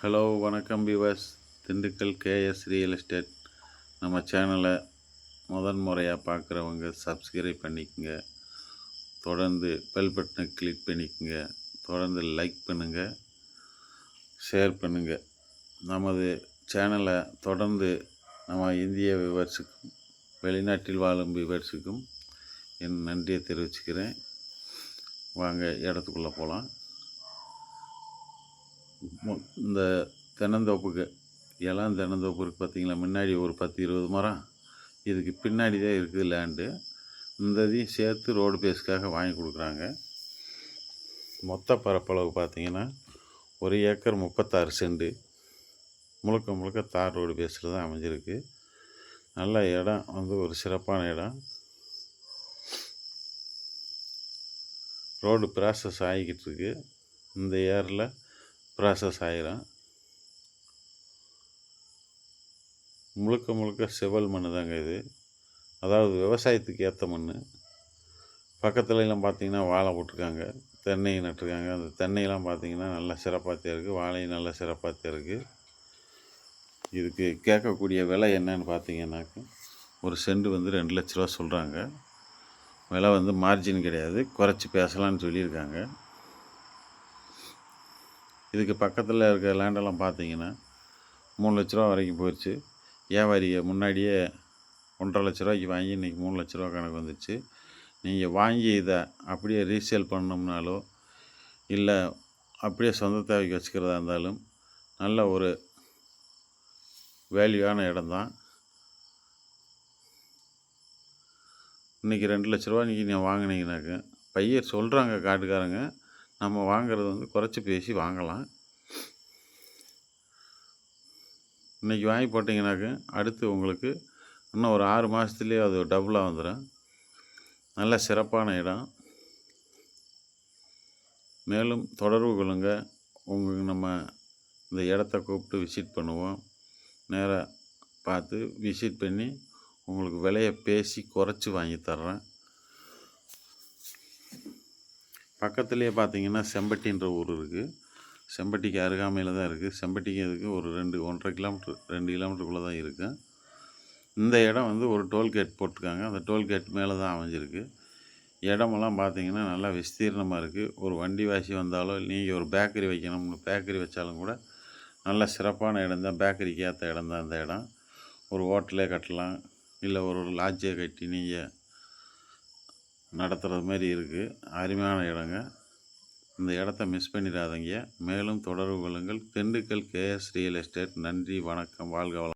Hello வணக்கம் viewers Dindigul KS real estate. நம்ம சேனலை முதன் முறையாக பார்க்குறவங்க சப்ஸ்கிரைப் பண்ணிக்கோங்க. தொடர்ந்து பெல் பட்டனை கிளிக் பண்ணிக்கோங்க. தொடர்ந்து லைக் பண்ணுங்கள் ஷேர் பண்ணுங்கள் நமது சேனலை தொடர்ந்து நம்ம இந்திய விவர்ஸுக்கும் வெளிநாட்டில் வாழும் விவர்ஸுக்கும் என் நன்றியை தெரிவிச்சுக்கிறேன். வாங்க இடத்துக்குள்ளே போகலாம் இந்த தென்னந்தோப்புக்கு இளம் தென்னந்தோப்பு இருக்குது பார்த்தீங்களா முன்னாடி ஒரு பத்து இருபது மரம். இதுக்கு பின்னாடி தான் இருக்குது லேண்டு இந்த இதையும் சேர்த்து ரோடு பேஸ்க்காக வாங்கி கொடுக்குறாங்க. மொத்த பரப்பளவு பார்த்தீங்கன்னா ஒரு ஏக்கர் முப்பத்தாறு செண்டு முழுக்க முழுக்க தார் ரோடு பேஸில் தான் அமைஞ்சிருக்கு. நல்ல இடம் வந்து ஒரு சிறப்பான இடம். ரோடு ப்ராசஸ் ஆகிக்கிட்டு இருக்கு. இந்த ஏரில் ப்ராசஸ் ஆகிரும் முழுக்க முழுக்க செவல் மண் தாங்க இது. அதாவது விவசாயத்துக்கு ஏற்ற மண் பக்கத்துல எல்லாம் பார்த்தீங்கன்னா வாழை போட்டிருக்காங்க. தென்னை நட்டிருக்காங்க. அந்த தென்னையெல்லாம் பார்த்தீங்கன்னா நல்லா சிறப்பாக இருக்குது வாழையும் நல்லா சிறப்பாக இருக்குது இதுக்கு கேட்கக்கூடிய விலை என்னன்னு பார்த்தீங்கன்னாக்க ஒரு செண்டு வந்து ரெண்டு லட்ச ரூபா சொல்கிறாங்க விலை வந்து மார்ஜின் கிடையாது. குறைச்சி பேசலான்னு சொல்லியிருக்காங்க. இதுக்கு பக்கத்தில் இருக்கிற லேண்டெல்லாம் பார்த்தீங்கன்னா மூணு லட்ச ரூபா வரைக்கும் போயிடுச்சு வியாபாரிக முன்னாடியே ஒன்றரை லட்ச ரூபாய்க்கு வாங்கி இன்றைக்கி மூணு லட்ச ரூபா கணக்கு வந்துச்சு. நீங்கள் வாங்கி இதை அப்படியே ரீசேல் பண்ணோம்னாலோ இல்லை அப்படியே சொந்த தேவைக்கு வச்சுக்கிறதா இருந்தாலும் நல்ல ஒரு வேல்யூவான இடம்தான் இன்றைக்கி ரெண்டு லட்ச ரூபா நீங்கள் வாங்கினீங்கனாக்க பையர் சொல்கிறாங்க காட்டுக்காரங்க நம்ம வாங்கிறது வந்து குறைச்சி பேசி வாங்கலாம். இன்றைக்கி வாங்கி போட்டிங்கனாக்க அடுத்து உங்களுக்கு இன்னும் ஒரு ஆறு மாதத்துலேயே அது டபுளாக வந்துடும் நல்ல சிறப்பான இடம். மேலும் தொடர்பு கொள்ளுங்க. உங்களுக்கு நம்ம இந்த இடத்த கூப்பிட்டு விசிட் பண்ணுவோம். நேராக பார்த்து விசிட் பண்ணி உங்களுக்கு விலையை பேசி குறைச்சி வாங்கி தர்றேன். பக்கத்துலேயே பார்த்தீங்கன்னா செம்பட்டின்ற ஊர் இருக்குது செம்பட்டிக்கு அருகாமையில் தான் இருக்குது செம்பட்டிக்கு இதுக்கு ஒரு ரெண்டு ஒன்றரை கிலோமீட்ரு ரெண்டு கிலோமீட்டருக்குள்ளே தான் இருக்குது இந்த இடம் வந்து ஒரு டோல்கேட் போட்டிருக்காங்க. அந்த டோல்கேட் மேலே தான் அமைஞ்சிருக்கு. இடமெல்லாம் பார்த்திங்கன்னா நல்லா விஸ்தீர்ணமாக இருக்குது ஒரு வண்டி வாசி வந்தாலோ நீங்கள் ஒரு பேக்கரி வைக்கணும்னு பேக்கரி வச்சாலும் கூட நல்ல சிறப்பான இடம் தான். பேக்கரிக்கு ஏற்ற இடம் தான் அந்த இடம். ஒரு ஹோட்டலே கட்டலாம். இல்லை ஒரு லாட்ஜே கட்டி நீங்கள் நடத்துகிறது மாதிரி இருக்குது அருமையான இடங்க. இந்த இடத்த மிஸ் பண்ணிடாதீங்க. மேலும் தொடர்பு கொள்ளுங்கள். Dindigul KS real estate. நன்றி வணக்கம். வாழ்க வளம்